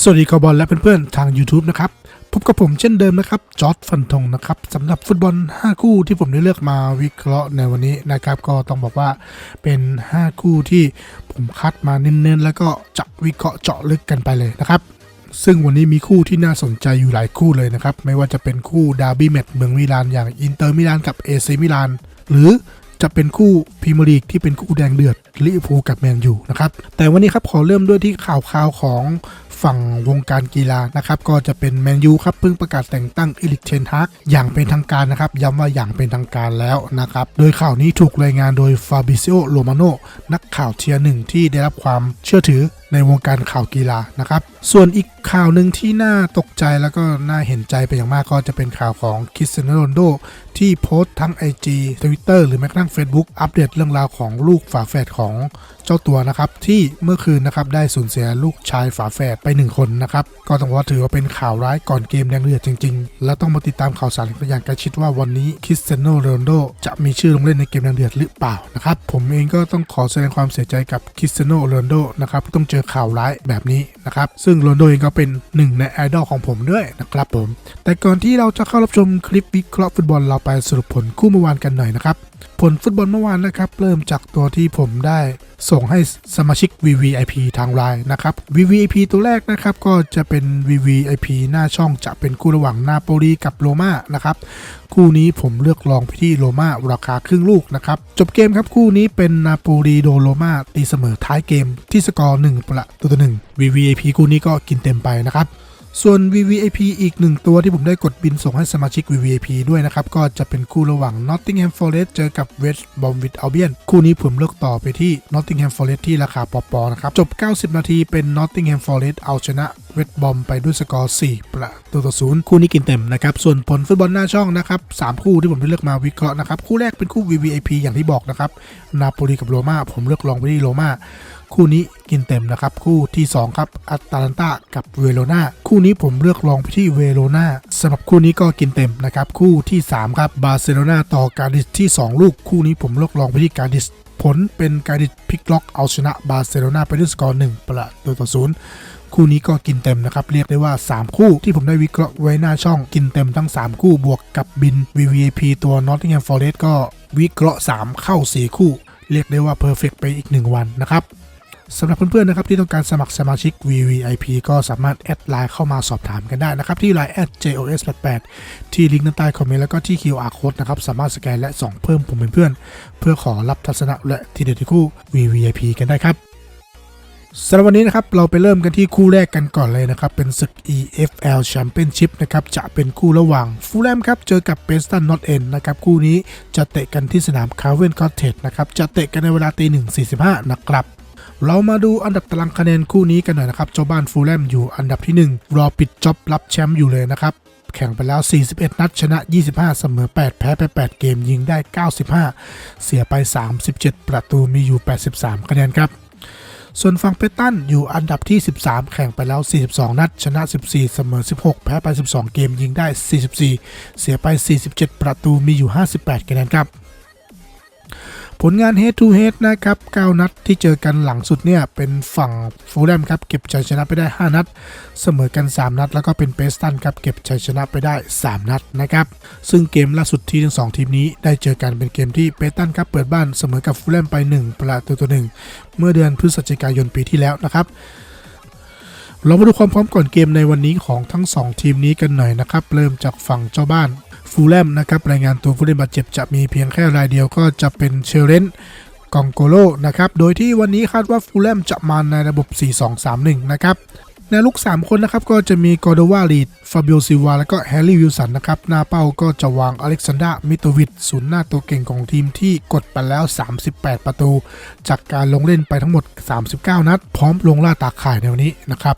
สวัสดีคอบอลและเพื่อนๆทาง YouTube นะครับ พบกับผมเช่นเดิมนะครับ จอร์ดฟันธงนะครับสำหรับฟุตบอล 5 คู่ที่ผมได้เลือกมาวิเคราะห์ในวันนี้นะครับ ก็ต้องบอกว่าเป็น 5 คู่ที่ผมคัดมาเน้นๆ แล้วก็จะวิเคราะห์เจาะลึกกันไปเลยนะครับ ซึ่งวันนี้มีคู่ที่น่าสนใจอยู่หลายคู่เลยนะครับ ไม่ว่าจะเป็นคู่ดาร์บี้แมตช์เมืองมิลานอย่างอินเตอร์มิลานกับเอซีมิลานหรือจะเป็นคู่พรีเมียร์ลีกที่เป็นคู่แดงเดือดลิเวอร์พูลกับแมนยูนะครับแต่วันนี้ครับขอเริ่มด้วยที่ข่าวข่าวของ ฝั่งวงการกีฬานะครับก็จะเป็นแมนยูครับเพิ่งประกาศแต่งตั้งอิลิกเชนฮักอย่างเป็นทางการนะครับย้ำว่าอย่างเป็นทางการแล้วนะครับโดยข่าวนี้ถูกรายงานโดยฟาบิซิโอโรมาโนนักข่าวเทียร์หนึ่งที่ได้รับความเชื่อถือ ในวงการข่าวกีฬานะครับ ส่วนอีกข่าวหนึ่งที่น่าตกใจแล้วก็น่าเห็นใจไปอย่างมากก็จะเป็นข่าวของคริสเตียโนโรนโดที่โพสต์ทั้ง IG Twitter หรือแม้กระทั่ง Facebook อัปเดตเรื่องราวของลูกฝาแฝดของเจ้าตัวนะครับ ที่เมื่อคืนนะครับได้สูญเสียลูกชายฝาแฝดไปหนึ่งคนนะครับ ก็ต้องว่าถือว่าเป็นข่าวร้ายก่อนเกมแดงเดือดจริง ๆ และต้องมาติดตามข่าวสารอย่างใกล้ชิดว่าวันนี้คริสเตียโนโรนโดจะมีชื่อลงเล่นในเกมแดงเดือดหรือเปล่านะครับผมเองก็ต้องขอแสดงความเสียใจกับคริสเตียโนโรนโดนะครับที่ต้องเจอข่าวร้ายแบบนี้นะครับ ซึ่งโรนโดเองก็เป็นหนึ่งในไอดอลของผมด้วยนะครับผม แต่ก่อนที่เราจะเข้ารับชมคลิปวิเคราะห์ฟุตบอลเราไปสรุปผลคู่เมื่อวานกันหน่อยนะครับ ผลฟุตบอลเมื่อวานนะครับ เริ่มจากตัวที่ผมได้ส่งให้สมาชิก VVIP ทางไลน์นะครับ VVIP ตัวแรกนะครับก็จะเป็น VVIP หน้าช่องจะเป็นคู่ระหว่างนาโปลีกับโรม่านะครับคู่นี้ผมเลือกลองไปที่โรม่าราคาครึ่งลูกนะครับ จบเกมครับคู่นี้เป็นนาโปลีโดนโรม่าตีเสมอท้ายเกมที่สกอร์1ประตูต่อ1 VVIP คู่นี้ก็กินเต็มไปนะครับ ส่วน VVIP อีกหนึ่งตัวที่ผมได้กดบินส่งให้สมาชิก VVIP ด้วยนะครับ ก็จะเป็นคู่ระหว่าง Nottingham Forest เจอกับ West Bromwich Albion คู่นี้ผมเลือกต่อไปที่ Nottingham Forest ที่ราคาปอๆนะครับ จบ 90 นาทีเป็น Nottingham Forest เอาชนะ West Brom ไปด้วยสกอร์ 4 ประตูต่อศูนย์คู่นี้กินเต็มนะครับ ส่วนผลฟุตบอลหน้าช่องนะครับ 3 คู่ที่ผมได้เลือกมาวิเคราะห์นะครับ คู่แรกเป็นคู่ VVIP อย่างที่บอกนะครับ นาโปลีกับโรม่าผมเลือกลองไปที่โรม่า คู่นี้กินเต็มนะครับ คู่ที่ 2 ครับอัตแลนตากับเวโรนาคู่นี้ผมเลือกลองไปที่เวโรนาสำหรับคู่นี้ก็กินเต็มนะครับ คู่ที่ 3 ครับบาร์เซโลนาต่อการดิสที่ 2 ลูก คู่นี้ผมเลือกลองไปที่การดิสผลเป็นการดิสพิกล็อกเอาชนะบาร์เซโลนาไปด้วยสกอร์1ประตูต่อศูนย์คู่นี้ก็กินเต็มนะครับ เรียกได้ว่า 3 คู่ที่ผมได้วิเคราะห์ไว้หน้าช่องกินเต็มทั้ง 3 คู่บวกกับบิน VVP ตัว Nottingham Forest ก็วิเคราะห์ 3 เข้า 4 คู่ เรียกได้ว่าเพอร์เฟกไปอีก 1 วันนะครับ สำหรับเพื่อนๆนะครับที่ต้องการสมัครสมาชิก VVIP ก็สามารถแอดไลน์เข้ามาสอบถามกันได้นะครับ ที่ไลน์ @jos88 ที่ลิงก์ด้านใต้คอมเมนต์แล้วก็ที่ QR code นะครับ สามารถสแกนและส่องเพิ่มผมเป็นเพื่อน เพื่อขอรับทัศนะและทีเด็ดที่คู่ VVIP กันได้ครับสำหรับวันนี้นะครับเราไปเริ่มกันที่คู่แรกกันก่อนเลยนะครับ เป็นศึก EFL Championship นะครับจะเป็นคู่ระหว่างฟูลแลมครับเจอกับเ e สตันนอตเอ็นนะครับคู่นี้จะเตะกันที่สนามคาร์เวนคอตเทจนะครับจะเตะกันในเวลาตีหนึ่งสี่สิบห้านะครับ เรามาดูอันดับตารางคะแนนคู่นี้กันหน่อยนะครับ เจ้าบ้านฟูลแลมอยู่อันดับที่ 1 รอปิดจ็อบรับแชมป์อยู่เลยนะครับ แข่งไปแล้ว 41 นัด ชนะ 25 เสมอ 8 แพ้ไป 8 เกมยิงได้ 95 เสียไป 37 ประตูมีอยู่ 83 คะแนนครับส่วนฝั่งเปตันอยู่อันดับที่ 13 แข่งไปแล้ว 42 นัด ชนะ 14 เสมอ 16 แพ้ไป 12 เกมยิงได้ 44 เสียไป 47 ประตูมีอยู่ 58 คะแนนครับ ผลงาน head to head นะครับ 9 นัดที่เจอกันหลังสุดเนี่ย เป็นฝั่งฟูลแลมครับ เก็บชัยชนะไปได้ 5 นัด เสมอกัน 3 นัด แล้วก็เป็นเปสตันครับ เก็บชัยชนะไปได้ 3 นัดนะครับ ซึ่งเกมล่าสุดที่ทั้งสองทีมนี้ได้เจอกันเป็นเกมที่เปตันครับเปิดบ้านเสมอกับฟูลแลมไป 1 ประตูต่อ1เมื่อเดือนพฤศจิกายนปีที่แล้วนะครับเรามาดูความพร้อมก่อนเกมในวันนี้ของทั้ง 2 ทีมนี้กันหน่อยนะครับ เริ่มจากฝั่งเจ้าบ้าน ฟูลแลมนะครับรายงานตัวผู้เล่นบาดเจ็บจะมีเพียงแค่รายเดียวก็จะเป็นเชลเลนกองโกโลนะครับ โดยที่วันนี้คาดว่าฟูลแลมจะมาในระบบ 4-2-3-1 นะครับ ในลูก 3 คนนะครับก็จะมีกอร์โดวาลีดฟาบิโอซิวา แล้วก็แฮร์รี่วิลสันนะครับ หน้าเป้าก็จะวางอเล็กซานดรามิโตวิชศูนย์หน้าตัวเก่งของทีมที่กดไปแล้ว 38 ประตู จากการลงเล่นไปทั้งหมด 39 นัด พร้อมลงล่าตาข่ายในวันนี้นะครับ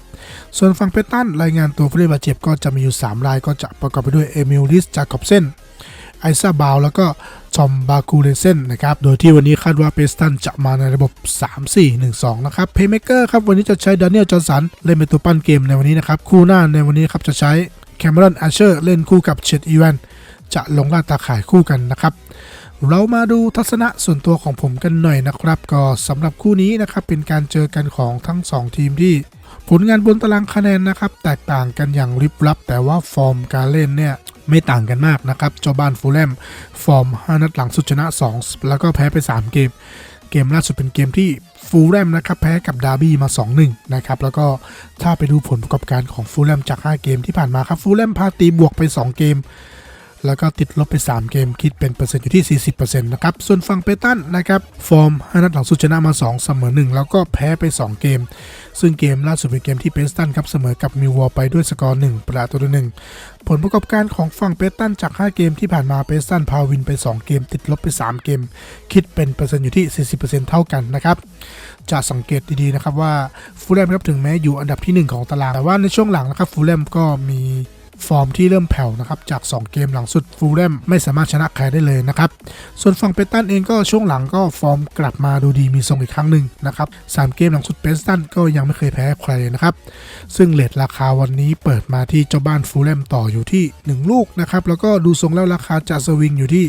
ส่วนฝั่งเพตันรายงานตัวผู้เล่นบาดเจ็บก็จะมีอยู่ 3 รายก็จะประกอบไปด้วยเอมิลลิสจากอบเซนไอซาบาวแล้วก็ ชอมบาคูเลเซนนะครับ โดยที่วันนี้คาดว่าเปสตันจะมาในระบบ 3-4-1-2 นะครับ เพย์เมเกอร์ครับ วันนี้จะใช้ดานิเอลจอร์สันเล่นเป็นตัวปั้นเกมในวันนี้นะครับ คู่หน้าในวันนี้ครับจะใช้แคมเมรอนอาเชอร์เล่นคู่กับเชดอีแวนจะลงล่าตาข่ายคู่กันนะครับเรามาดูทัศนะส่วนตัวของผมกันหน่อยนะครับ ก็สำหรับคู่นี้นะครับเป็นการเจอกันของทั้ง 2 ทีมที่ ผลงานบนตารางคะแนนนะครับ แตกต่างกันอย่างริบลับ แต่ว่าฟอร์มการเล่นเนี่ยไม่ต่างกันมากนะครับ เจ้าบ้านฟูลแลมฟอร์ม 5 นัดหลังสุดชนะ 2 แล้วก็แพ้ไป 3 เกม เกมล่าสุดเป็นเกมที่ฟูลแลมนะครับแพ้กับดาร์บี้มา 2-1 นะครับ แล้วก็ถ้าไปดูผลประกอบการของฟูลแลมจาก 5 เกมที่ผ่านมาครับฟูลแลมพาตีบวกไป 2 เกม แล้วก็ติดลบไป 3 เกมคิดเป็นเปอร์เซ็นต์อยู่ที่ 40%นะครับ ส่วนฝั่งเปตันนะครับ ฟอร์ม5นัดหลังสุดชนะมา 2 เสมอ 1 แล้วก็แพ้ไป 2 เกม ซึ่งเกมล่าสุดเป็นเกมที่เปตันครับเสมอกับมิววอลไปด้วยสกอร์ 1 ประตูต่อหนึ่งผลประกอบการของฝั่งเปตันจาก 5 เกมที่ผ่านมาเปตันพาวินไป 2 เกม ติดลบไป 3 เกม คิดเป็นเปอร์เซ็นต์อยู่ที่ 40%เท่ากันนะครับจะสังเกตดีๆนะครับว่าฟูลแลมครับถึงแม้อยู่อันดับทีหนึ่1 ของตารางแต่ว่าในช่วงหลังนะครับฟูลแลมก็มี ฟอร์มที่เริ่มแผ่วนะครับจาก 2 เกมหลังสุดฟูลแลมไม่สามารถชนะใครได้เลยนะครับ ส่วนฝั่งเปตันเองก็ช่วงหลังก็ฟอร์มกลับมาดูดีมีทรงอีกครั้งหนึ่งนะครับสามเกมหลังสุดเปตันก็ยังไม่เคยแพ้ใครเลยนะครับ ซึ่งเลทราคาวันนี้เปิดมาที่เจ้าบ้านฟูลแลมต่ออยู่ที่ 1 ลูกนะครับแล้วก็ดูทรงแล้วราคาจะสวิงอยู่ที่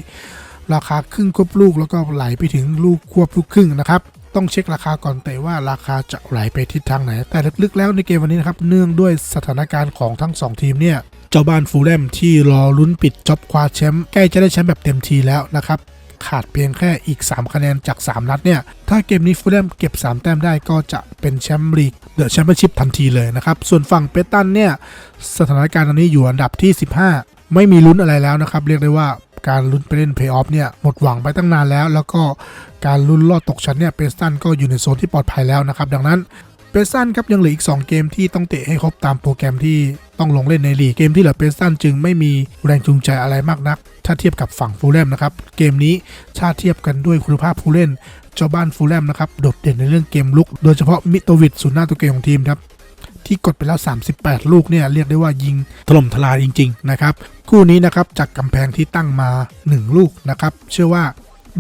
ราคาครึ่งควบลูกแล้วก็ไหลไปถึงลูกควบลูกครึ่งนะครับต้องเช็คราคาก่อนแต่ว่าราคาจะไหลไปทิศทางไหน แต่ลึกๆแล้วในเกมวันนี้นะครับเนื่องด้วยสถานการณ์ของทั้ง 2 ทีมเนี่ย จ้าบ้านฟูลแลมที่รอลุ้นปิดจ็อบคว้าแชมป์ใกล้จะได้แชมป์แบบเต็มทีแล้วนะครับขาดเพียงแค่อีก 3 คะแนนจาก 3 นัดเนี่ย ถ้าเกมนี้ฟูลแลมเก็บ 3 แต้มได้ก็จะเป็นแชมป์ลีกเดอะแชมเปี้ยนชิพทันทีเลยนะครับ ส่วนฝั่งเปตันเนี่ย สถานการณ์ตอนนี้อยู่อันดับที่ 15 ไม่มีลุ้นอะไรแล้วนะครับ เรียกได้ว่าการลุ้นไปเล่นเพย์ออฟเนี่ยหมดหวังไปตั้งนานแล้ว แล้วก็การลุ้นลอดตกชั้นเนี่ยเปตันก็อยู่ในโซนที่ปลอดภัยแล้วนะครับดังนั้นเปตันครับยังเหลืออีก 2 เกมที่ต้องเตะให้ครบตามโปรแกรมที่ ต้องลงเล่นในลีกเกมที่เหลือเปตันจึงไม่มีแรงจูงใจอะไรมากนัก ถ้าเทียบกับฝั่งฟูลแลมนะครับ เกมนี้ถ้าเทียบกันด้วยคุณภาพผู้เล่น เจ้าบ้านฟูลแลมนะครับโดดเด่นในเรื่องเกมลุก โดยเฉพาะมิโตวิชศูนย์หน้าตัวเก่งของทีมครับที่กดไปแล้ว 38 ลูกเนี่ยเรียกได้ว่ายิงถล่มทลายจริง ๆ นะครับ คู่นี้นะครับจากกำแพงที่ตั้งมา 1 ลูกนะครับ เชื่อว่า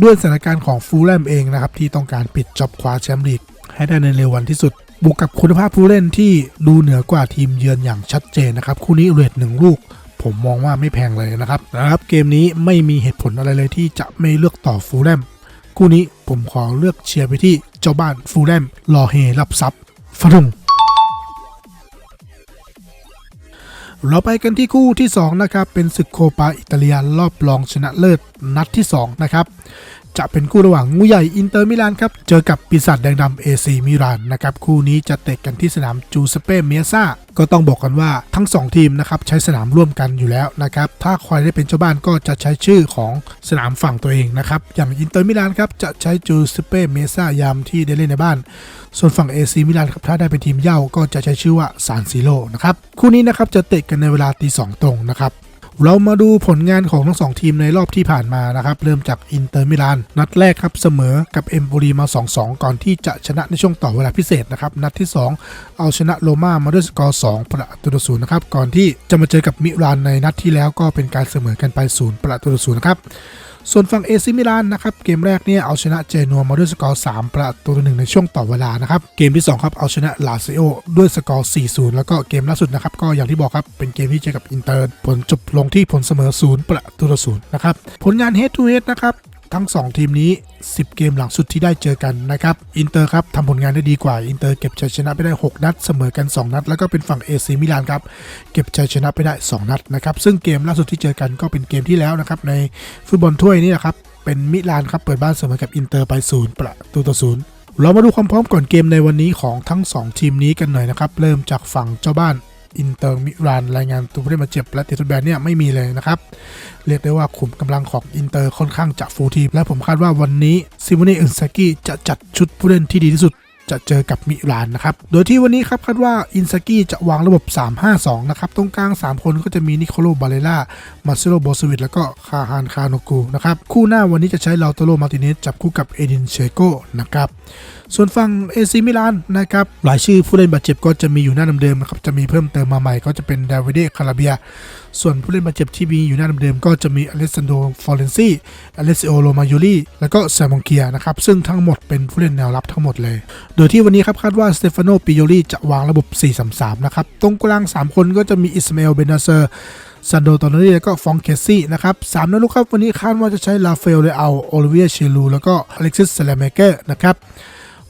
ด้วยสถานการณ์ของฟูลแลมเองนะครับที่ต้องการปิดจ็อบคว้าแชมป์ลีกให้ได้ในเร็ววันที่สุด บวกกับคุณภาพผู้เล่นที่ดูเหนือกว่าทีมเยือนอย่างชัดเจนนะครับคู่นี้เรทหนึ่งลูก ผมมองว่าไม่แพงเลยนะครับนะครับ เกมนี้ไม่มีเหตุผลอะไรเลยที่จะไม่เลือกต่อฟูลแลมคู่นี้ผมขอเลือกเชียร์ไปที่เจ้าบ้านฟูลแลมรอเฮรับทรัพย์ฟรุงเราไปกันที่คู่ที่ 2 นะครับ เป็นศึกโคปาอิตาเลียรอบรองชนะเลิศนัดที่ 2 นะครับ จะเป็นคู่ระหว่างงูใหญ่อินเตอร์มิลานครับ เจอกับปีศาจแดงดำเอซีมิลานนะครับ คู่นี้จะเตะกันที่สนามจูสเปเมียซาก็ต้องบอกกันว่าทั้ง 2 ทีมนะครับใช้สนามร่วมกันอยู่แล้วนะครับ ถ้าใครได้เป็นเจ้าบ้านก็จะใช้ชื่อของสนามฝั่งตัวเองนะครับ อย่างอินเตอร์มิลานครับจะใช้จูสเปเมซายามที่ได้เล่นในบ้าน ส่วนฝั่ง AC มิลานครับถ้าได้เป็นทีมเย่าก็จะใช้ชื่อว่าซานซิโ o นะครับ คู่นี้นะครับจะเตะกันในเวลาตีสองตรงนะครับ เรามาดูผลงานของทั้งสองทีมในรอบที่ผ่านมานะครับ เริ่มจากอินเตอร์มิลานนัดแรกครับเสมอกับเอ็มโปรีมา 2-2 ก่อนที่จะชนะในช่วงต่อเวลาพิเศษนะครับ นัดที่ 2 เอาชนะโรม่ามาด้วยสกอร์ 2 ประตูต่อศูนย์นะครับ ก่อนที่จะมาเจอกับมิลานในนัดที่แล้วก็เป็นการเสมอกันไป 0 ประตูต่อศูนย์นะครับ ส่วนฝั่งเอซิมิลานนะครับเกมแรกเนี่ยเอาชนะเจนัวมาด้วยสกอร์ 3 ประตูต่อหนึ่งในช่วงต่อเวลานะครับเกมที่ 2 ครับเอาชนะลาซิโอด้วยสกอร์ 4-0 แล้วก็เกมล่าสุดนะครับก็อย่างที่บอกครับเป็นเกมที่เจอกับอินเตอร์ผลจบลงที่ผลเสมอ 0 ประตูต่อศูนย์นะครับผลงาน head to head นะครับ ทั้ง 2 ทีมนี้ 10 เกมหลังสุดที่ได้เจอกันนะครับอินเตอร์ครับทำผลงานได้ดีกว่าอินเตอร์เก็บชัยชนะไปได้ 6 นัด เสมอกัน 2 นัด แล้วก็เป็นฝั่งเอซิมิลานครับเก็บชัยชนะไปได้ 2 นัดนะครับซึ่งเกมล่าสุดที่เจอกันก็เป็นเกมที่แล้วนะครับในฟุตบอลถ้วยนี่แหละครับเป็นมิลานครับเปิดบ้านเสมอกับอินเตอร์ไปศูนย์ประตูต่อศูนย์เรามาดูความพร้อมก่อนเกมในวันนี้ของทั้ง 2 ทีมนี้กันหน่อยนะครับเริ่มจากฝั่งเจ้าบ้าน อินเตอร์มิลานรายงานตัวผู้เล่นบาดเจ็บและติดทดแบนเนี่ยไม่มีเลยนะครับ เรียกได้ว่าขุมกำลังของอินเตอร์ค่อนข้างจะฟูลทีม และผมคาดว่าวันนี้ซิโมเน่อึนซากิจะจัดชุดผู้เล่นที่ดีที่สุดจะเจอกับมิลานนะครับ โดยที่วันนี้ครับคาดว่าอินซากิจะวางระบบ 3-5-2 นะครับ ตรงกลาง 3 คนก็จะมีนิโคโลบาเลล่า มาเซโลโบสวิต แล้วก็คาฮานคาโนกูนะครับ คู่หน้าวันนี้จะใช้ลาโตโรมาร์ติเนสจับคู่กับเอดินเชโกนะครับ ส่วนฝั่งเอซิมิลานนะครับหลายชื่อผู้เล่นบาดเจ็บก็จะมีอยู่หน้าเดิมๆนะครับจะมีเพิ่มเติมมาใหม่ก็จะเป็นดาวิดคาราเบีย ส่วนผู้เล่นบาดเจ็บที่มีอยู่หน้าเดิมๆก็จะมีอเลสซานโดฟอเรนซีอเลสโอโรมายูรีแล้วก็แซมองเกียนะครับซึ่งทั้งหมดเป็นผู้เล่นแนวรับทั้งหมดเลย โดยที่วันนี้ครับคาดว่าสเตฟานโนปิโยรีจะวางระบบ 4-3-3 นะครับตรงกลาง 3 คนก็จะมีอิสมาเอลเบนาเซอร์ซันโดตอนนี้แล้วก็ฟองเคสซี่นะครับสามนักลุกครับ วันนี้คาดว่าจะใช้ลาเฟลเลอาโอลิเวียเชลูแล้วก็อเล็กซิสเซเลเมเกอร์นะครับ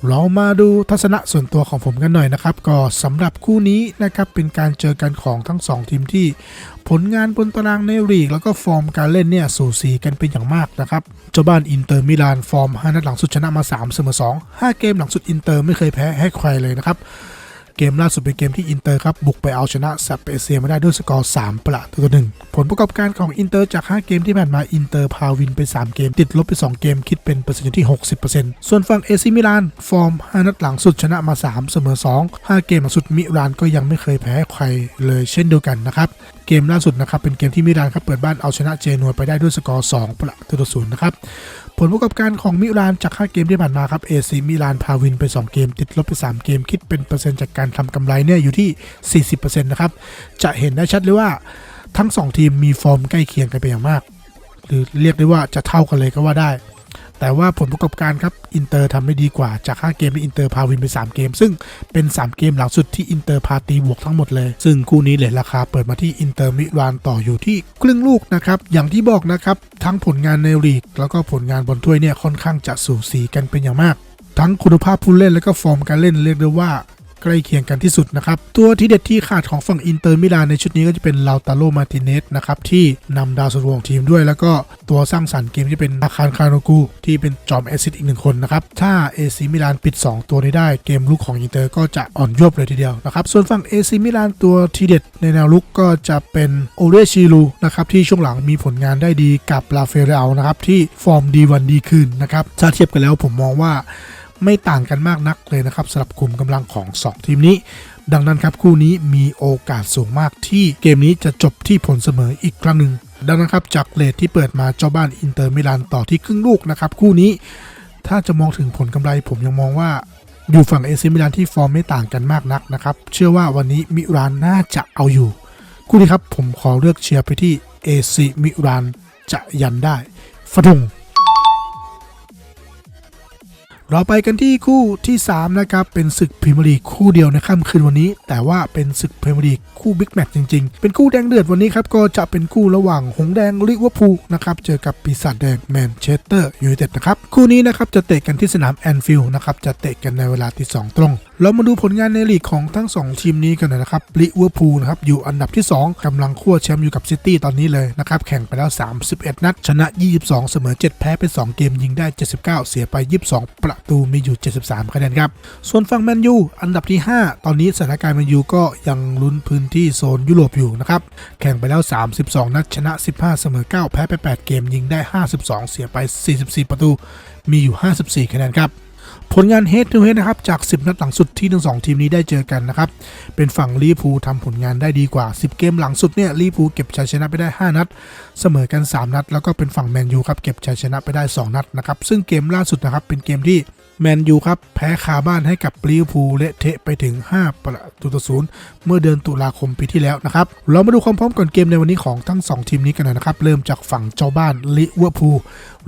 เรามาดูทัศนะส่วนตัวของผมกันหน่อยนะครับ ก็สำหรับคู่นี้นะครับเป็นการเจอกันของทั้ง 2 ทีมที่ ผลงานบนตารางในลีก แล้วก็ฟอร์มการเล่นเนี่ยสูสีกันเป็นอย่างมากนะครับเจ้าบ้านอินเตอร์มิลานฟอร์ม 5 นัดหลังสุดชนะมา 3 เสมอ 2 5 เกมหลังสุดอินเตอร์ไม่เคยแพ้ให้ใครเลยนะครับ เกมล่าสุดเป็นเกมที่อินเตอร์ครับบุกไปเอาชนะซับเปเซียมาได้ด้วยสกอร์ 3 ประตูต่อหนึ่งผลประกอบการของอินเตอร์จาก 5 เกมที่ผ่านมาอินเตอร์พาวินไป 3 เกม ติดลบไป 2 เกมคิดเป็นเปอร์เซ็นต์อยู่ที่ 60%ส่วนฝั่งเอซิมิลาน ฟอร์ม 5 นัดหลังสุดชนะมา 3 เสมอ 2 5 เกมหลังสุดมิลานก็ยังไม่เคยแพ้ใครเลยเช่นเดียวกันนะครับเกมล่าสุดนะครับเป็นเกมที่มิลานครับเปิดบ้านเอาชนะเจนัวไปได้ด้วยสกอร์ 2 ประตูต่อศูนย์นะครับ ผลประกอบการของมิลานจาก 5 เกมที่ผ่านมาครับเอซีมิลานพาวินไป 2 เกม ติดลบไป 3 เกม คิดเป็นเปอร์เซ็นต์จากการทำกำไรเนี่ยอยู่ที่ 40%นะครับ จะเห็นได้ชัดเลยว่าทั้ง 2 ทีมมีฟอร์มใกล้เคียงกันไปอย่างมาก หรือเรียกได้ว่าจะเท่ากันเลยก็ว่าได้ แต่ว่าผลประกอบการครับอินเตอร์ทำได้ดีกว่าจาก 5 เกมอินเตอร์พาวินไป3เกม ซึ่งเป็น 3 เกมหลังสุดที่อินเตอร์พาตีบวกทั้งหมดเลย ซึ่งคู่นี้เลยราคาเปิดมาที่อินเตอร์มิลานต่ออยู่ที่ครึ่งลูกนะครับ อย่างที่บอกนะครับทั้งผลงานในลีก แล้วก็ผลงานบนถ้วยเนี่ยค่อนข้างจะสูสีกันเป็นอย่างมาก ทั้งคุณภาพผู้เล่นและก็ฟอร์มการเล่นเรียกได้ว่า ใกล้เคียงกันที่สุดนะครับ ตัวที่เด็ดที่ขาดของฝั่งอินเตอร์มิลานในชุดนี้ก็จะเป็นลาวตาโลมาติเนสนะครับที่นำดาวสันโวงทีมด้วย แล้วก็ตัวสร้างสรรค์เกมที่เป็นอาคารคาโนกูที่เป็นจอมแอซิดอีกหนึ่งคนนะครับถ้าเอซีมิลานปิด 2 ตัวนี้ได้เกมลุกของอินเตอร์ก็จะอ่อนยวบเลยทีเดียวนะครับส่วนฝั่งเอซีมิลานตัวทีเด็ดในแนวลุกก็จะเป็นโอเรชิลูนะครับที่ช่วงหลังมีผลงานได้ดีกับลาเฟเรลนะครับที่ฟอร์มดีวันดีคืนนะครับถ้าเทียบกันแล้วผมมองว่า ไม่ต่างกันมากนักเลยนะครับสำหรับกลุ่มกำลังของ 2 ทีมนี้ ดังนั้นครับคู่นี้มีโอกาสสูงมากที่เกมนี้จะจบที่ผลเสมออีกครั้งหนึ่งดังนั้นครับจากเลทที่เปิดมาเจ้าบ้านอินเตอร์มิลานต่อที่ครึ่งลูกนะครับคู่นี้ถ้าจะมองถึงผลกำไรผมยังมองว่าอยู่ฝั่งเอซิมิลานที่ฟอร์มไม่ต่างกันมากนักนะครับเชื่อว่าวันนี้มิรานน่าจะเอาอยู่ คู่นี้ครับผมขอเลือกเชียร์ไปที่เอซิมิรานจะยันได้ฟะทง เราไปกันที่คู่ที่3นะครับเป็นศึกพรีเมียร์ลีกคู่เดียวในค่ำคืนวันนี้ แต่ว่าเป็นศึกพรีเมียร์ลีกคู่บิ๊กแมตช์จริงๆ เป็นคู่แดงเดือดวันนี้ครับก็จะเป็นคู่ระหว่างหงแดงลิเวอร์พูลนะครับเจอกับปีศาจแดงแมนเชสเตอร์ยูไนเต็ดนะครับคู่นี้นะครับจะเตะกันที่สนามแอนฟิลด์นะครับจะเตะกันในเวลาที่สองตรงเรามาดูผลงานในลีกของทั้ง 2 ทีมนี้กันหน่อยนะครับลิเวอร์พูลนะครับอยู่อันดับที่ 2กำลังขั้วแชมป์อยู่กับซิตี้ตอนนี้เลยนะครับ แข่งไปแล้ว 31 นัด ชนะ 22 เสมอ 7 แพ้ไป 2 เกมยิงได้ 79 เสียไป 22 ประตูมีอยู่ 73 คะแนนครับ ส่วนฝั่งแมนยูอันดับที่ 5 ตอนนี้สถานการณ์แมนยูก็ยังลุ้นพื้นที่โซนยุโรปอยู่นะครับ แข่งไปแล้ว 32 นัด ชนะ 15 เสมอ 9 แพ้ไป 8 เกมยิงได้ 52 เสียไป 44 ประตู มีอยู่ 54 คะแนนครับ ผลงาน head to head นะครับจาก 10 นัดหลังสุดที่ทั้งสองทีมนี้ได้เจอกันนะครับ เป็นฝั่งลีเวอร์พูลทำผลงานได้ดีกว่า 10 เกมหลังสุดเนี่ยลีเวอร์พูลเก็บชัยชนะไปได้ 5 นัด เสมอกัน 3 นัด แล้วก็เป็นฝั่งแมนยูครับเก็บชัยชนะไปได้ 2 นัดนะครับซึ่งเกมล่าสุดนะครับเป็นเกมที่ แมนยูครับ แพ้คาบ้านให้กับลีเวอร์พูลเละเทะไปถึง 5 ประตูต่อศูนย์เมื่อเดือนตุลาคมปีที่แล้วนะครับ เรามาดูความพร้อมก่อนเกมในวันนี้ของทั้ง 2 ทีมนี้กันหน่อยนะครับ เริ่มจากฝั่งเจ้าบ้านลิเวอร์พูล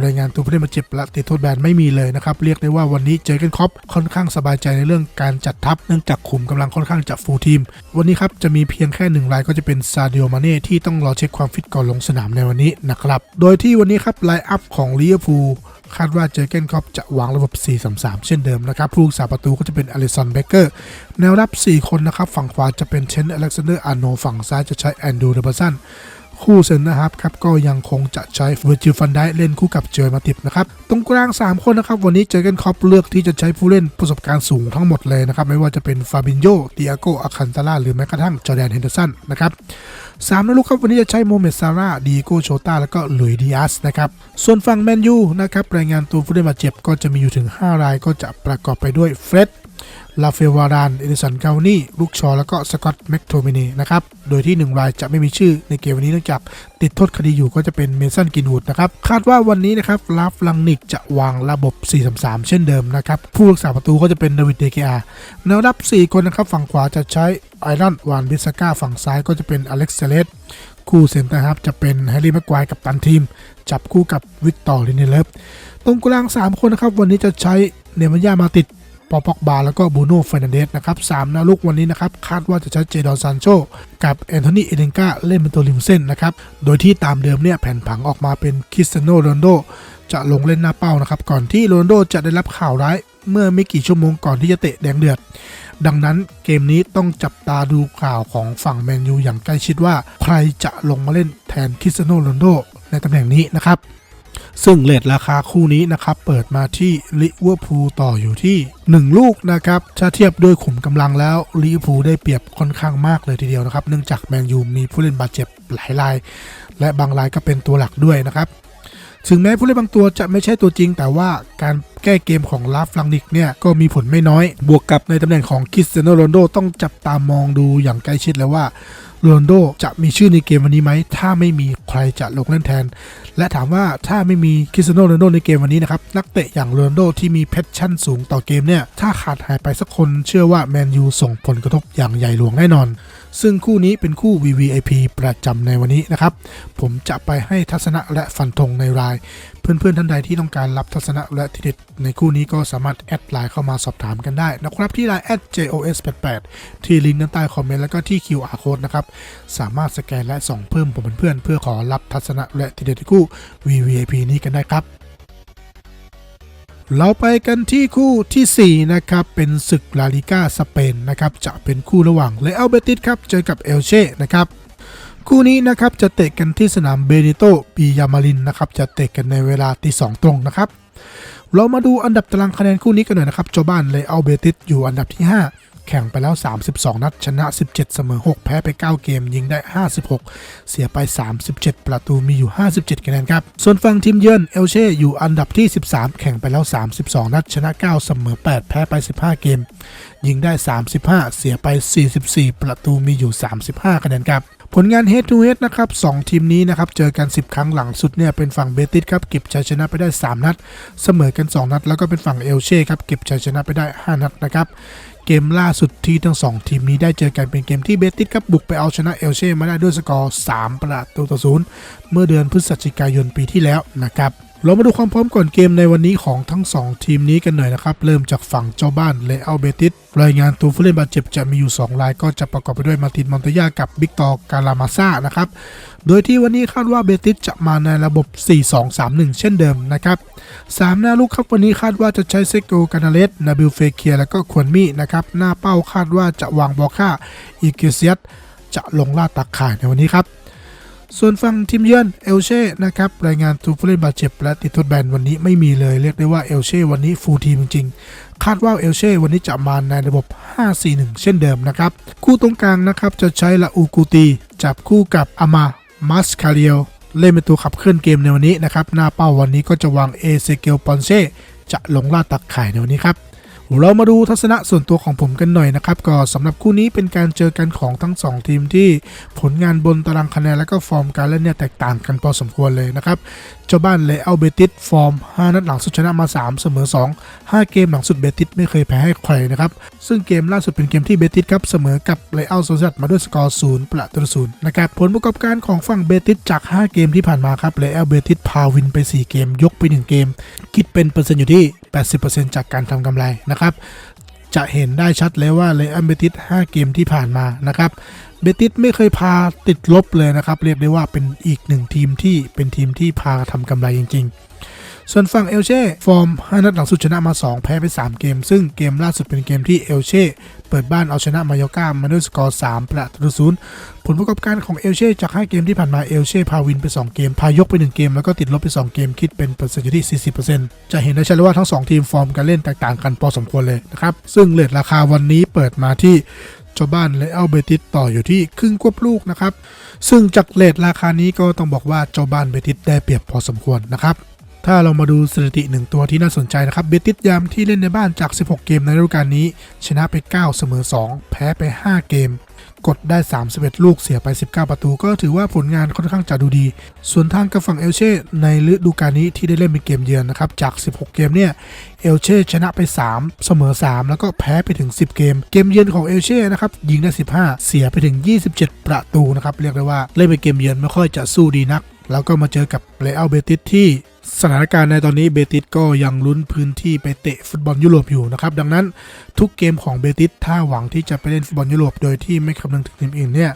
รายงานตัวผู้เล่นบาดเจ็บและติดโทษแบนไม่มีเลยนะครับ เรียกได้ว่าวันนี้เจอกันครอปค่อนข้างสบายใจในเรื่องการจัดทัพเนื่องจากขุมกำลังค่อนข้างจะฟูลทีม วันนี้ครับจะมีเพียงแค่หนึ่งรายก็จะเป็นซาดิโอมาเน่ที่ต้องรอเช็คความฟิตก่อนลงสนามในวันนี้นะครับโดยที่วันนี้ครับไลน์อัพของลิเวอร์พูล คาดว่าเจอเกนคอปจะวางระบบ 4-3-3 เช่นเดิมนะครับผู้รักษาประตูก็จะเป็นอลิสันเบเกอร์ แนวรับ 4 คนนะครับ ฝั่งขวาจะเป็นเชนอเล็กซานเดอร์อาร์โน ฝั่งซ้ายจะใช้แอนดูเดอร์บัสันคู่เซนนะครับครับก็ยังคงจะใช้เวอร์จิลฟันได้เล่นคู่กับเจอมาติบนะครับตรงกลาง 3 คนนะครับ วันนี้เจอกันคอปเลือกที่จะใช้ผู้เล่นประสบการณ์สูงทั้งหมดเลยนะครับ ไม่ว่าจะเป็นฟาบินโยติอาโกอาคันตาล่าหรือแม้กระทั่งจอร์แดนเฮนเดอร์สันนะครับ สามนักลูกครับวันนี้จะใช้โมเมดซาร่าดีโกโชตาแล้วก็หลุยดิอัสนะครับส่วนฝั่งแมนยูนะครับรายงานตัวผู้เล่นบาดเจ็บก็จะมีอยู่ถึง 5 รายก็จะประกอบไปด้วยเฟร็ดลาเฟวารานเอดิสันเกานี่ลูกชอ แล้วก็สกอตแม็กโทมินีนะครับ โดยที่หนึ่งรายจะไม่มีชื่อในเกมวันนี้เนื่องจากติดโทษคดีอยู่ก็จะเป็นเมสันกินวูดนะครับ คาดว่าวันนี้นะครับลาฟลังนิกจะวางระบบ 4-3-3 เช่นเดิมนะครับ ผู้รักษาประตูก็จะเป็นเดวิดเดเกอาแนวรับ 4 คนนะครับ ฝั่งขวาจะใช้ไอรอนวานบิสก้าฝั่งซ้ายก็จะเป็นอเล็กเซเลสคู่เซนเตอร์ครับจะเป็นแฮร์รี่แม็กควายกับตันทีม จับคู่กับวิกตอร์ลินเนเลฟตรงกลาง 3 คนนะครับ วันนี้จะใช้เนมันยามาติด ปอปอกบาแล้วก็บูโน่เฟรนเดสนะครับสามนาลูกวันนี้นะครับคาดว่าจะใช้เจดอนซานโชกับแอนโทนีเอเดนกาเล่นเป็นตัวริมเส้นนะครับ โดยที่ตามเดิมเนี่ยแผ่นผังออกมาเป็นคริสเตยโนโรนโดจะลงเล่นหน้าเป้านะครับ ก่อนที่โรนโดจะได้รับข่าวร้ายเมื่อไม่กี่ชั่วโมงก่อนที่จะเตะแดงเดือด ดังนั้นเกมนี้ต้องจับตาดูข่าวของฝั่งแมนยูอย่างใกล้ชิดว่า ใครจะลงมาเล่นแทนคริสเตียโนโรนโดในตำแหน่งนี้นะครับ ซึ่งเลทราคาคู่นี้นะครับ เปิดมาที่ลิเวอร์พูลต่ออยู่ที่ 1 ลูกนะครับถ้าเทียบด้วยขุมกำลังแล้วลิเวอร์พูลได้เปรียบค่อนข้างมากเลยทีเดียวนะครับ เนื่องจากแมนยูมีผู้เล่นบาดเจ็บหลายราย และบางรายก็เป็นตัวหลักด้วยนะครับ ถึงแม้ผู้เล่นบางตัวจะไม่ใช่ตัวจริง แต่ว่าการแก้เกมของลาฟลังนิกเนี่ยก็มีผลไม่น้อย บวกกับในตำแหน่งของคิสเตียโนโรนโดต้องจับตามองดูอย่างใกล้ชิดแล้วว่าโรนโดจะมีชื่อในเกมวันนี้ไหม ถ้าไม่มีใครจะลงเล่นแทน และถามว่าถ้าไม่มีคริสเตียโนโรนโดในเกมวันนี้นะครับ นักเตะอย่างโรนโดที่มีเพชชั่นสูงต่อเกมเนี่ย ถ้าขาดหายไปสักคนเชื่อว่าแมนยูส่งผลกระทบอย่างใหญ่หลวงแน่นอน ซึ่งคู่นี้เป็นคู่ VVIP ประจำในวันนี้นะครับ ผมจะไปให้ทัศนะและฟันธงในราย เพื่อนๆท่านใดที่ต้องการรับทัศนะและทีเด็ดในคู่นี้ก็สามารถแอดไลน์เข้ามาสอบถามกันได้นะครับที่ไลน์ @jos88 ที่ลิงก์ด้านใต้คอมเมนต์แล้วก็ที่ QR code นะครับ สามารถสแกนและส่งเพิ่มผมเป็นเพื่อนเพื่อขอรับทัศนะและทีเด็ดในคู่ VVIP นี้กันได้ครับ เราไปกันที่คู่ทีสี่ 4 นะครับ เป็นศึกลาลิก้าสเปนนะครับ จะเป็นคู่ระหว่างเลอัลเบติสครับ เจอกับเอลเช่นะครับ คู่นี้นะครับจะเตะกันที่สนามเบนิโตปียามารินนะครับ จะเตะกันในเวลาตีสองตรงนะครับ เรามาดูอันดับตารางคะแนนคู่นี้กันหน่อยนะครับเจ้าบ้านเลอัลเบติสอยู่อันดับที่ 5 แข่งไปแล้ว 32 นัด ชนะ 17 เสมอ 6 แพ้ไป 9 เกม ยิงได้ 56 เสียไป 37 ประตูมีอยู่ 57 คะแนนครับ ส่วนฝั่งทีมเยือนเอลเช่อยู่อันดับที่ 13 แข่งไปแล้ว 32 นัด ชนะ 9 เสมอ 8 แพ้ไป 15 เกม ยิงได้ 35 เสียไป 44 ประตูมีอยู่ 35 คะแนนครับ ผลงาน head to head นะครับ2ทีมนี้นะครับเจอกัน 10 ครั้งหลังสุดเนี่ยเป็นฝั่งเบติสครับเก็บชัยชนะไปได้ 3 นัด เสมอกัน 2 นัด แล้วก็เป็นฝั่งเอลเช่ครับเก็บชัยชนะไปได้ 5 นัดนะครับเกมล่าสุดที่ทั้ง 2 ทีมนี้ได้เจอกันเป็นเกมที่เบติสครับบุกไปเอาชนะเอลเช่มาได้ด้วยสกอร์ 3 ประตูต่อศูนย์เมื่อเดือนพฤศจิกายนปีที่แล้วนะครับ เรามาดูความพร้อมก่อนเกมในวันนี้ของทั้ง 2 ทีมนี้กันหน่อยนะครับ เริ่มจากฝั่งเจ้าบ้านเลอัลเบติสรายงานตัวผู้เล่นบาดเจ็บจะมีอยู่ 2 รายก็จะประกอบไปด้วยมาตินมอนตยากับบิกตอร์กาลามาซานะครับ โดยที่วันนี้คาดว่าเบติสจะมาในระบบ 4-2-3-1 เช่นเดิมนะครับสามหน้าลูกครับวันนี้คาดว่าจะใช้เซโกกานาเลสนาบิลเฟเคียแล้วก็ควนมี่นะครับหน้าเป้าคาดว่าจะวางบอค่าอีเกเซียสจะลงล่าตักข่ายในวันนี้ครับ ส่วนฝั่งทีมเยือนเอลเช่นะครับรายงานตัวผู้เล่นบาดเจ็บและติดทดแบนวันนี้ไม่มีเลย เรียกได้ว่าเอลเช่วันนี้ฟูลทีมจริงๆคาดว่าเอลเช่วันนี้จะมาในระบบ 5-4-1 เช่นเดิมนะครับ คู่ตรงกลางนะครับจะใช้ลาอูกูตีจับคู่กับอามามัสคาเรียลเล่นเป็นตัวขับเคลื่อนเกมในวันนี้นะครับ หน้าเป้าวันนี้ก็จะวางเอเซเกลปอนเช่จะลงล่าตักไข่ในวันนี้ครับ เรามาดูทัศนะส่วนตัวของผมกันหน่อยนะครับก็สำหรับคู่นี้เป็นการเจอกันของทั้ง 2 ทีมที่ผลงานบนตารางคะแนนและก็ฟอร์มการเล่นเนี่ยแตกต่างกันพอสมควรเลยนะครับเจ้าบ้านเลอัลเบติสฟอร์ม 5 นัดหลังสุดชนะมา 3 เสมอ 2 5 เกมหลังสุดเบติสไม่เคยแพ้ให้ใครนะครับ ซึ่งเกมล่าสุดเป็นเกมที่เบติสครับเสมอกับเลอัลโซซัดมาด้วยสกอร์ 0 ประตูศูนย์นะครับผลประกอบการของฝั่งเบติสจาก 5 เกมที่ผ่านมาครับเลอัลเบติสพาวินไป 4 เกมยกไป 1 เกม คิดเป็นเปอร์เซ็นต์อยู่ที่80%จากการทำกำไรนะครับ จะเห็นได้ชัดเลยว่าเลอันเบติส5เกมที่ผ่านมานะครับเบติสไม่เคยพาติดลบเลยนะครับ เรียกได้ว่าเป็นอีกหนึ่งทีมที่เป็นทีมที่พาทำกำไรจริง ๆ ส่วนฝั่งเอลเช่ฟอร์ม5นัดหลังสุดชนะมา 2 แพ้ไป 3 เกม ซึ่งเกมล่าสุดเป็นเกมที่เอลเช่เปิดบ้านเอาชนะมายอก้ามาด้วยสกอร์ 3 ประตูศูนย์ผลประกอบการของเอลเช่จาก 5 เกมที่ผ่านมาเอลเช่พาวินไป 2 เกม พายกไป 1 เกม แล้วก็ติดลบไป 2 เกมคิดเป็นเปอร์เซ็นต์อยู่ที่ 40%จะเห็นได้ชัดเลยว่าทั้ง 2 ทีมฟอร์มการเล่นแตกต่างกันพอสมควรเลยนะครับซึ่งเลทราคาวันนี้เปิดมาที่เจ้าบ้านและอัลเบติสต่ออยู่ที่ครึ่งควบลูกนะครับ ซึ่งจากเลทราคานี้ก็ต้องบอกว่าเจ้าบ้านเบติสได้เปรียบพอสมควรนะครับ ถ้าเรามาดูสถิติหนึ่งตัวที่น่าสนใจนะครับ เบติสยามที่เล่นในบ้านจาก 16 เกมในฤดูกาลนี้ ชนะไป 9 เสมอ 2 แพ้ไป 5 เกม กดได้ 31 ลูกเสียไป 19 ประตู ก็ถือว่าผลงานค่อนข้างจะดูดี ส่วนทางกับฝั่งเอลเช่ในฤดูกาลนี้ที่ได้เล่นเป็นเกมเยือนนะครับ จาก 16 เกมเนี่ย เอลเช่ชนะไป 3 เสมอ 3 แล้วก็แพ้ไปถึง 10 เกม เกมเยือนของเอลเช่นะครับ ยิงได้ 15 เสียไปถึง 27 ประตูนะครับ เรียกได้ว่าเล่นเป็นเกมเยือนไม่ค่อยจะสู้ดีนัก แล้วก็มาเจอกับเรอัลเบติสที่สถานการณ์ในตอนนี้เบติสก็ยังลุ้นพื้นที่ไปเตะฟุตบอลยุโรปอยู่นะครับ ดังนั้นทุกเกมของเบติสถ้าหวังที่จะไปเล่นฟุตบอลยุโรปโดยที่ไม่คำนึงถึงทีมอื่นเนี่ย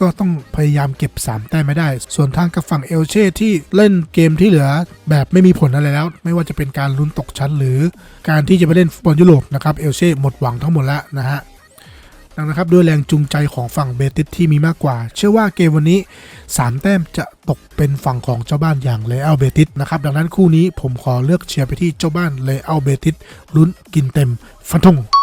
ก็ต้องพยายามเก็บ 3 แต้มไม่ได้ ส่วนทางกับฝั่งเอลเช่ที่เล่นเกมที่เหลือแบบไม่มีผลอะไรแล้ว ไม่ว่าจะเป็นการลุ้นตกชั้นหรือการที่จะไปเล่นฟุตบอลยุโรปนะครับเอลเช่หมดหวังทั้งหมดแล้วนะฮะ ดังนะครับด้วยแรงจูงใจของฝั่งเบติสที่มีมากกว่า เชื่อว่าเกมวันนี้ 3 แต้มจะตกเป็นฝั่งของเจ้าบ้านอย่างเลอัลเบติสนะครับดังนั้นคู่นี้ผมขอเลือกเชียร์ไปที่เจ้าบ้านเลอัลเบติสลุ้นกินเต็มฟันธง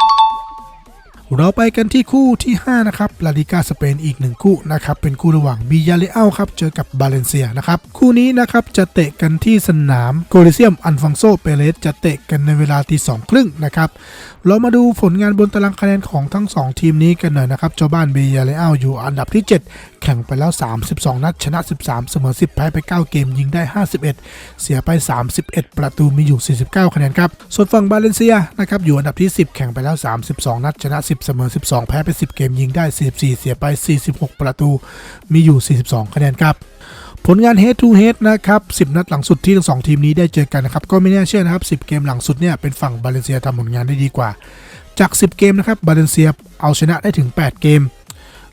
เราไปกันที่คู่ที่ 5 นะครับ ลาลิกาสเปนอีกหนึ่งคู่นะครับ เป็นคู่ระหว่างบิยาเลอัลครับ เจอกับบาเลนเซียนะครับ คู่นี้นะครับ จะเตะกันที่สนามโกลิเซียมอันฟองโซเปเรสจะเตะกันในเวลาตีสองครึ่งนะครับ เรามาดูผลงานบนตารางคะแนนของทั้ง 2 ทีมนี้กันหน่อยนะครับ เจ้าบ้านบิยาเลอัลอยู่อันดับที่ 7 แข่งไปแล้ว 32 นัด ชนะ 13 เสมอ 10 แพ้ไป 9 เกมยิงได้ 51 เสียไป 31 ประตูมีอยู่ 49 คะแนนครับ ส่วนฝั่งบาเลนเซียนะครับอยู่อันดับที่ 10 แข่งไปแล้ว 32 นัดชนะ10เสมอ 12 แพ้ไป 10 เกมยิงได้ 44 เสียไป 46 ประตู มีอยู่ 42 คะแนนครับ ผลงาน head to head นะครับ 10 นัดหลังสุดที่ทั้งสองทีมนี้ได้เจอกันนะครับ ก็ไม่น่าเชื่อนะครับ 10 เกมหลังสุดเนี่ยเป็นฝั่งบาเลนเซียทำผลงานได้ดีกว่า จาก 10 เกมนะครับบาเลนเซียเอาชนะได้ถึง 8 เกม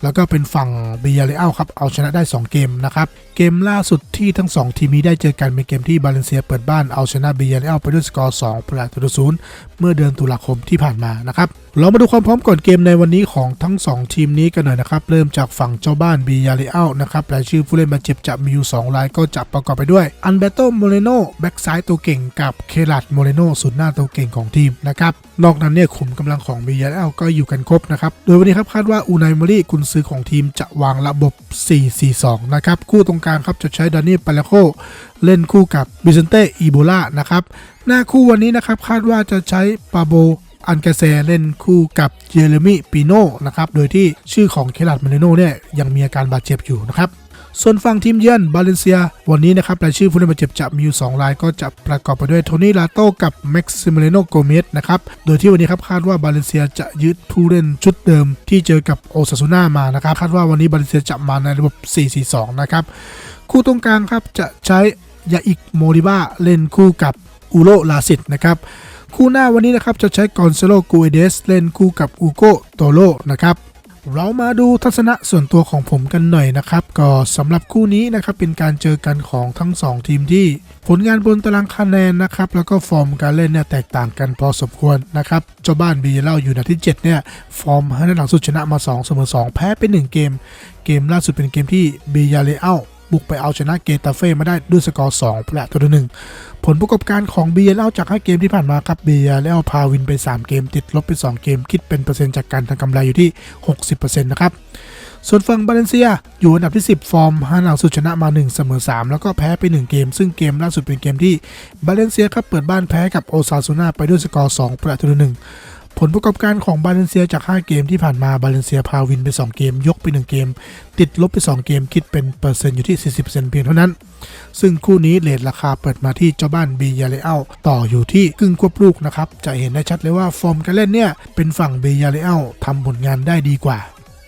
แล้วก็เป็นฝั่งบิยาเรอัลครับ เอาชนะได้ 2 เกมนะครับ เกมล่าสุดที่ทั้ง 2 ทีมนี้ได้เจอกันเป็นเกมที่บาเลนเซียเปิดบ้านเอาชนะบิยาเรอัลไปด้วยสกอร์2ประตูต่อศูนย์เมื่อเดือนตุลาคมที่ผ่านมานะครับ เรามาดูความพร้อมก่อนเกมในวันนี้ของทั้ง 2 ทีมนี้กันหน่อยนะครับ เริ่มจากฝั่งเจ้าบ้านบิยาเรอัลนะครับรายชื่อผู้เล่นบาดเจ็บจะมีอยู่ 2 รายก็จะประกอบไปด้วยอันเบโตโมเรโนแบ็กซ้ายตัวเก่งกับเคลัดโมเรโนศูนย์หน้าตัวเก่งของทีมนะครับนอกนั้นเนี่ยขุมกำลังของบิยาเรอัลก็อยู่กันครบนะครับโดยวันนี้ครับคาดว่าอูไนมารีกุนซือของทีมจะวางระบบ 4-4-2 นะครับคู่ตรงกลางครับจะใช้ดานิปาเลโคเล่นคู่กับบิเซนเต้อีโบลานะครับหน้าคู่วันนี้นะครับคาดว่าจะใช้ปาโบ อันกาเซเล่นคู่กับเยเรมิปิโนนะครับ โดยที่ชื่อของเคลัดมาเนโนเนี่ยยังมีอาการบาดเจ็บอยู่นะครับ ส่วนฝั่งทีมเยือนบาเลนเซีย วันนี้นะครับรายชื่อผู้เล่นบาดเจ็บจะมีอยู่ 2 รายก็จะประกอบไปด้วยโทนี่ลาโต้กับแม็กซิมเลโนโกเมสนะครับ โดยที่วันนี้ครับคาดว่าบาเลนเซียจะยึดผู้เล่นชุดเดิมที่เจอกับโอซาซูน่ามานะครับ คาดว่าวันนี้บาเลนเซียจะมาในระบบ 4-4-2 นะครับ คู่ตรงกลางครับจะใช้ยาอิกโมริบ้าเล่นคู่กับอูโรลาซิตนะครับ คู่หน้าวันนี้นะครับจะใช้กอนเซโลกูเอเดสเล่นคู่กับอูโกโตโลนะครับเรามาดูทัศนะส่วนตัวของผมกันหน่อยนะครับ ก็สำหรับคู่นี้นะครับเป็นการเจอกันของทั้ง 2 ทีมที่ ผลงานบนตารางคะแนนนะครับ แล้วก็ฟอร์มการเล่นเนี่ยแตกต่างกันพอสมควรนะครับเจ้าบ้านบีเล่าอยู่นดับที่ 7 เนี่ย ฟอร์มให้หลังสุดชนะมา2เสมอ2แพ้ไป1เกม เกมล่าสุดเป็นเกมที่บียาเลเอัล บุกไปเอาชนะเกตาเฟ่มาได้ด้วยสกอร์2ประตูต่อหนึ่งผลประกอบการของเบียร์เล่าจาก 5 เกมที่ผ่านมาครับเบียร์แล้วพาวินไป 3 เกม ติดลบไป 2 เกม คิดเป็นเปอร์เซ็นต์จากการทำกำไรอยู่ที่ 60%นะครับส่วนฝั่งบาเลนเซียอยู่อันดับที่ 10 ฟอร์ม5หลังสุดชนะมา 1 เสมอ 3 แล้วก็แพ้ไป 1 เกม ซึ่งเกมล่าสุดเป็นเกมที่บาเลนเซียครับเปิดบ้านแพ้กับโอซาซูน่าไปด้วยสกอร์2ประตูต่อหนึ่ง ผลประกอบการของบาเลนเซียจาก 5 เกมที่ผ่านมาบาเลนเซียพาวินไป 2 เกม ยกไป 1 เกม ติดลบไป 2 เกม คิดเป็นเปอร์เซ็นต์อยู่ที่ 40%เพียงเท่านั้น ซึ่งคู่นี้เลทราคาเปิดมาที่เจ้าบ้านบียาเลอัลต่ออยู่ที่กึ่งควบลูกนะครับ จะเห็นได้ชัดเลยว่าฟอร์มการเล่นเนี่ยเป็นฝั่งบียาเลอัลทำผลงานได้ดีกว่า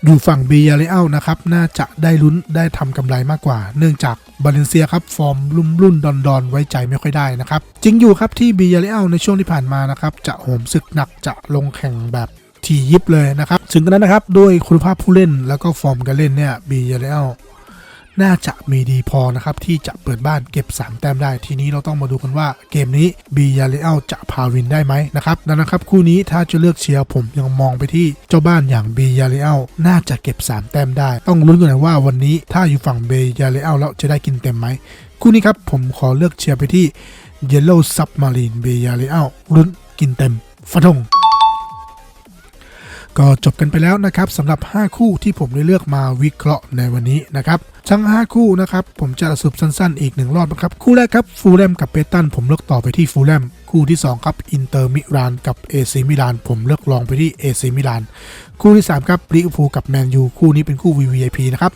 ยู่ฝั่งบียเรอัลนะครับ น่าจะได้ลุ้นได้ทำกำไรมากกว่า เนื่องจากบาเลนเซียครับ ฟอร์มรุ่มรุ่นดอนดอนไว้ใจไม่ค่อยได้นะครับ จริงอยู่ครับที่บียเรอัลในช่วงที่ผ่านมานะครับ จะโหมศึกหนักจะลงแข่งแบบทียิบเลยนะครับ ถึงกระนั้นนะครับด้วยคุณภาพผู้เล่นแล้วก็ฟอร์มการเล่นเนี่ยบียเรอัล น่าจะมีดีพอนะครับ ที่จะเปิดบ้านเก็บ 3 แต้มได้ ทีนี้เราต้องมาดูกันว่าเกมนี้บียาเรอัลจะพาวินได้ไหมนะครับดังนั้นครับคู่นี้ถ้าจะเลือกเชียร์ผมยังมองไปที่เจ้าบ้านอย่างบียาเรอัลน่าจะเก็บ 3 แต้มได้ ต้องลุ้นกันหน่อยว่าวันนี้ถ้าอยู่ฝั่งเบียาเรอัลแล้วจะได้กินเต็มไหมคู่นี้ครับผมขอเลือกเชียร์ไปที่ Yellow Submarine บียาเรอัลลุ้นกินเต็มฟันธง ก็จบกันไปแล้วนะครับสำหรับ 5 คู่ที่ผมได้เลือกมาวิเคราะห์ในวันนี้นะครับทั้ง 5 คู่นะครับผมจะสรุปสั้นๆ อีกหนึ่งรอบนะครับคู่แรกครับฟูลแลมกับเปตันผมเลือกต่อไปที่ฟูลแลมคู่ที่ 2 ครับอินเตอร์มิลานกับเอซีมิลานผมเลือกลองไปที่เอซีมิลานคู่ที่ 3 ครับลิเวอร์พูลกับแมนยูคู่นี้เป็นคู่ VVIP นะครับ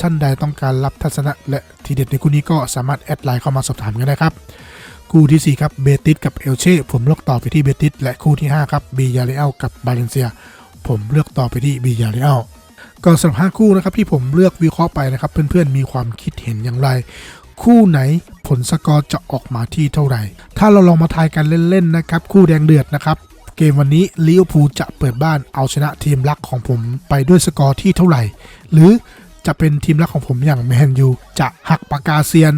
ท่านใดต้องการรับทัศนะและทีเด็ดในคู่นี้ก็สามารถแอดไลน์เข้ามาสอบถามกันได้ครับคู่ที่ 4 ครับเบติสกับเอลเช่ผมเลือกต่อไปที่เบติสและคู่ที่ 5 ครับบียาเรอัลกับบาเลนเซีย ผมเลือกต่อไปที่บียาเรอัลก็สำหรับ5คู่นะครับที่ผมเลือกวิเคราะห์ไปนะครับ เพื่อนๆมีความคิดเห็นอย่างไร คู่ไหนผลสกอร์จะออกมาที่เท่าไหร่ ถ้าเราลองมาทายกันเล่นๆนะครับ คู่แดงเดือดนะครับ เกมวันนี้ลิเวอร์พูลจะเปิดบ้านเอาชนะทีมรักของผมไปด้วยสกอร์ที่เท่าไหร่ หรือจะเป็นทีมรักของผมอย่างแมนยูจะหักปากกาเซียน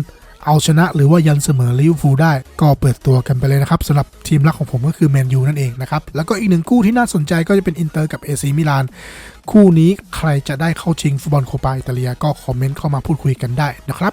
เอาชนะหรือว่ายันเสมอลิเวอร์พูลได้ ก็เปิดตัวกันไปเลยนะครับสำหรับทีมรักของผมก็คือแมนยูนั่นเองนะครับ แล้วก็อีกหนึ่งคู่ที่น่าสนใจก็จะเป็นอินเตอร์กับเอซีมิลานคู่นี้ใครจะได้เข้าชิงฟุตบอลโคปาอิตาเลีย ก็คอมเมนต์เข้ามาพูดคุยกันได้นะครับ